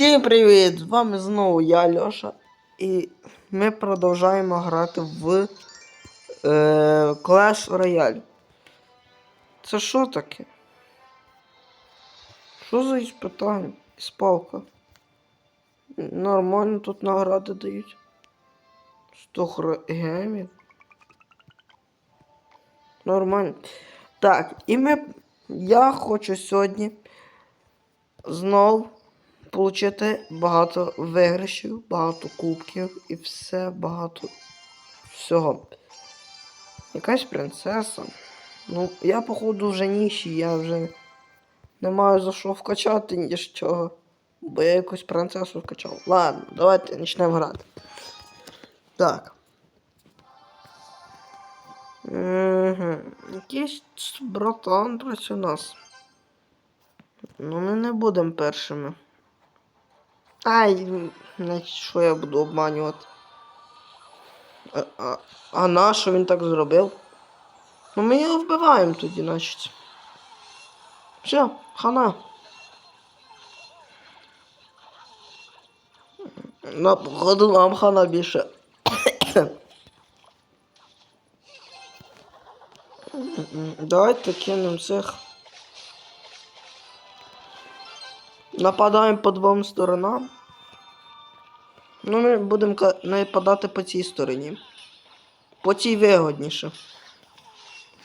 Всім привіт! З вами знову я, Льоша. І ми продовжуємо грати в е, Clash Royale. Це що таке? Що за іспитання? Спалка. Нормально тут награди дають. 100 гемів. Нормально. Так, і ми. Я хочу сьогодні знов отримати багато виграшів, багато кубків і все багато всього. Якась принцеса. Ну, я, походу, вже ніші, я вже не маю за що вкачати ні з чого. Бо я якусь принцесу вкачав. Ладно, давайте почнемо грати. Так. Угу. Якийсь братан проти нас. Ну, ми не будемо першими. Ай, що я буду обманювати. А, а, а на що він так зробив? Ну ми його вбиваємо тоді, значить. Все, хана. На походу нам хана більше. Давайте кинемо цих. Нападаємо по двом сторонам. Ну, ми будемо нападати по цій стороні. По цій вигодніше.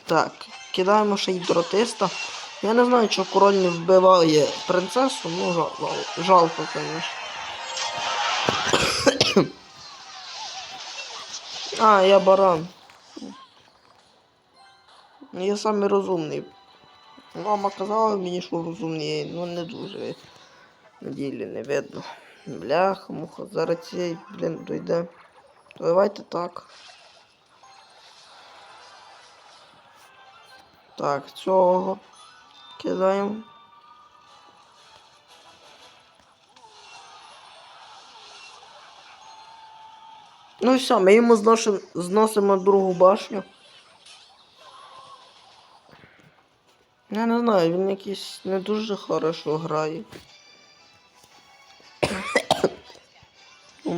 Так, кидаємо ще й дротиста. Я не знаю, що король не вбиває принцесу, ну жал, жалко, звісно. а, я баран. Я самий розумний. Мама казала мені, що розумний, ну не дуже. На ділі не видно. Бляха, муха, зараз цей, блін, дойде. Давайте так. Так, цього кидаємо. Ну і все, ми йому зносимо, зносимо другу башню. Я не знаю, він якийсь не дуже хорошо грає.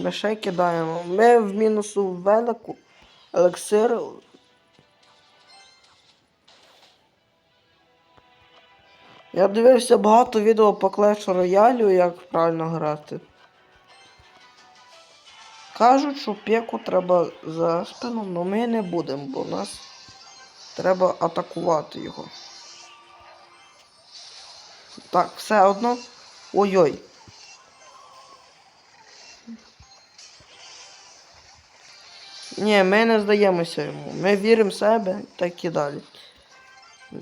Ми ще кидаємо. Ми в мінусу велику. Елексир. Я дивився багато відео по Clash Royale, як правильно грати. Кажуть, що пеку треба за спину, але ми не будемо, бо нас треба атакувати його. Так, все одно. Ой-ой. Ні, ми не здаємося йому. Ми віримо в себе, так і далі.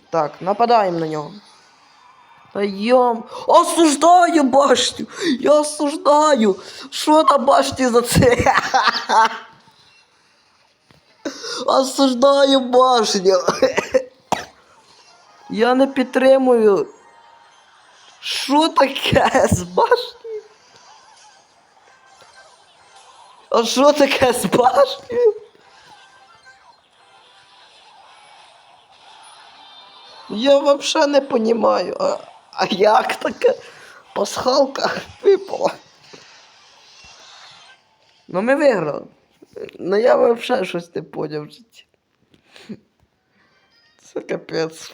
Так, нападаємо на нього. Та йом. Осуждаю башню! Я осуждаю! Що на башні за це? Осуждаю башню! Я не підтримую. Що таке з башні? А що таке з башні? Я вообще не понимаю. А, а як таке? Пасхалка випала. Ну ми виграли. Ну я вообще щось не поняв в житті. Це капець.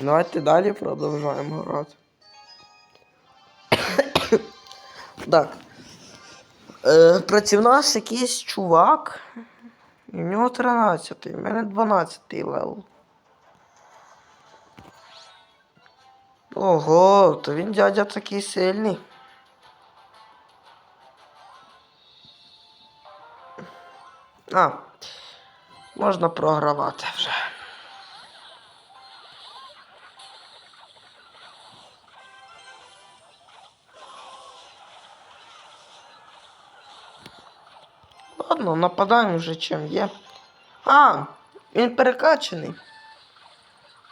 Давайте далі продовжуємо грати. так. Е, нас якийсь чувак. І в нього 13, в мене 12 левел. Ого, то він дядя такий сильний. А, можна програвати вже. Ладно, нападаємо вже чим є. А, він перекачаний.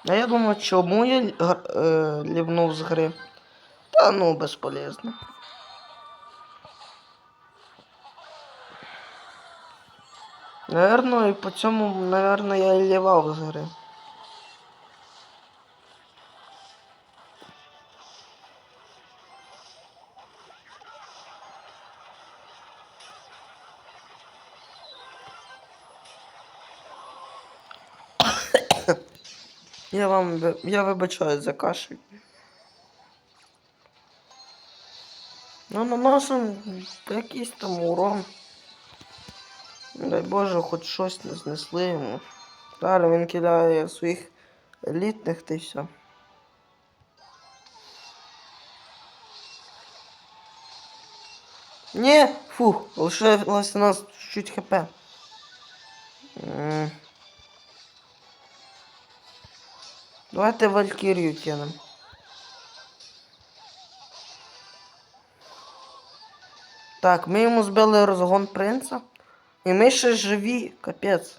А я думаю, чому я е, лівнув з гри? Та ну, безполезно. Наверно, і по цьому, наверное, я і лівав з гри. Я вам я вибачаю за кашель. Ну, наносимо якийсь там урон. Дай Боже, хоч щось не знесли йому. Далі він кидає своїх елітних та й все. Ні, фух, лишилось у нас чуть хп. Давайте Валькірію кинем. Так, ми йому збили розгон принца. І ми ще живі, капець.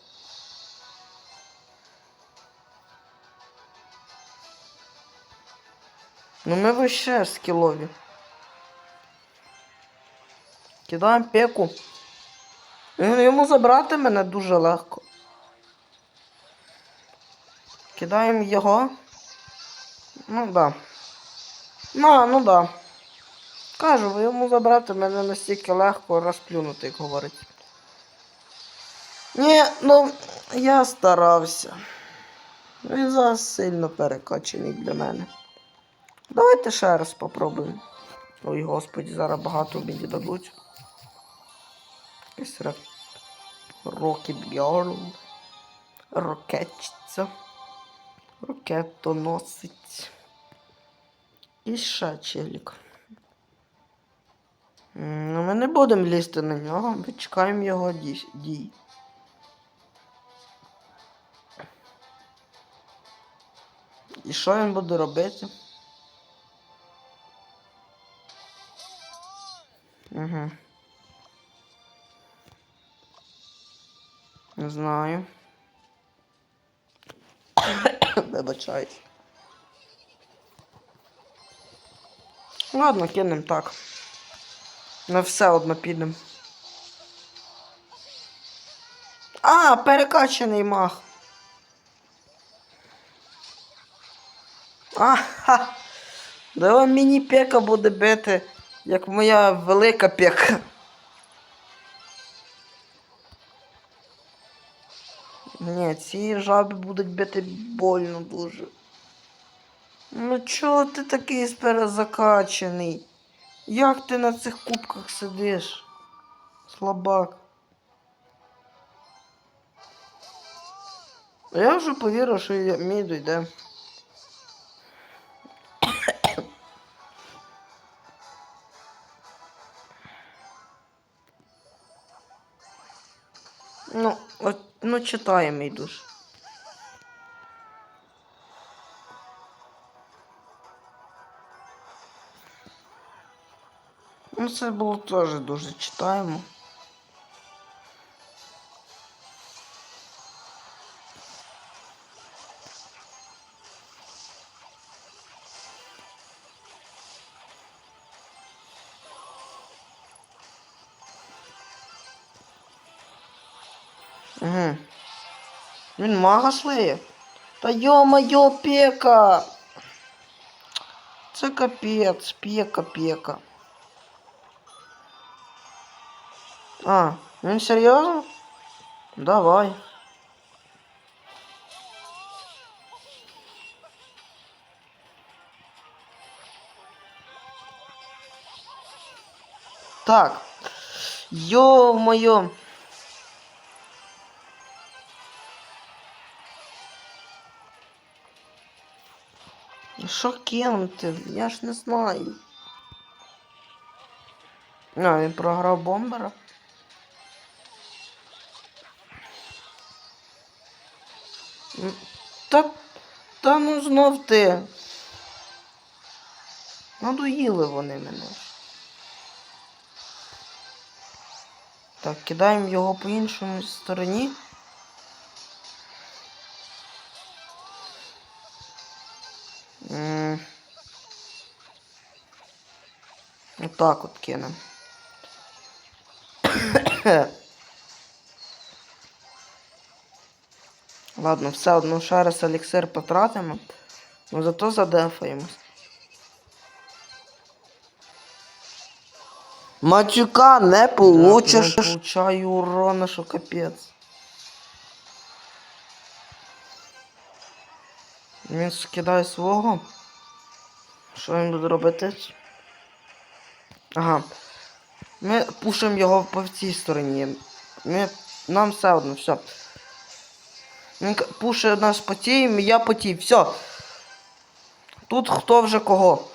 Ну ми вообще скілові. Кидаємо пеку. Йому забрати мене дуже легко. Кидаємо його. Ну да. Ну, ну да. Кажу, йому забрати мене настільки легко розплюнути, як говорить. Ні, ну я старався. Він зараз сильно перекачаний для мене. Давайте ще раз попробуємо. Ой, господі, зараз багато мені дадуть. Якийсь. Rocket Girl. Рокетчиця. Ракетоносець. І ще челік. Ну, ми не будемо лізти на нього, ми чекаємо його дій. І що він буде робити? Угу. Не знаю. Вибачаюсь. Ладно, кинем так. На все одно підемо. А, перекачаний мах. А, ха. Да он мені пека буде бити, як моя велика пека. Ці жаби будуть бити больно дуже. Ну чого ти такий перезакачений? Як ти на цих кубках сидиш? Слабак. Я вже повірив, що я- мій дойде. От, читає мій душ. Ну, це було теж дуже читаємо. Угу. Він мага слиє. Та йо-моє, пека! Це капець, пека, пека. А, він серйозно? Давай. Так. Ё-моё. Що кинути? Я ж не знаю. А, він програв бомбера. Та, та ну знов ти. Надоїли вони мене. Так, кидаємо його по іншому стороні. Отак от кинемо. Ладно, все одно ще раз еліксир потратимо, но зато задефаємось. Матюка не получиш. Я получаю урона, що капець. Він скидає свого. Що він буде робити? Ага. Ми пушимо його по цій стороні. Ми... Нам все одно, все. Він пушить нас по тій, я по тій, все. Тут хто вже кого.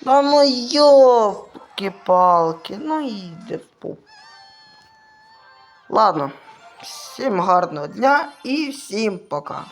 Да ну ёлки-палки, ну йде в пуп. Ладно, всім гарного дня і всім пока.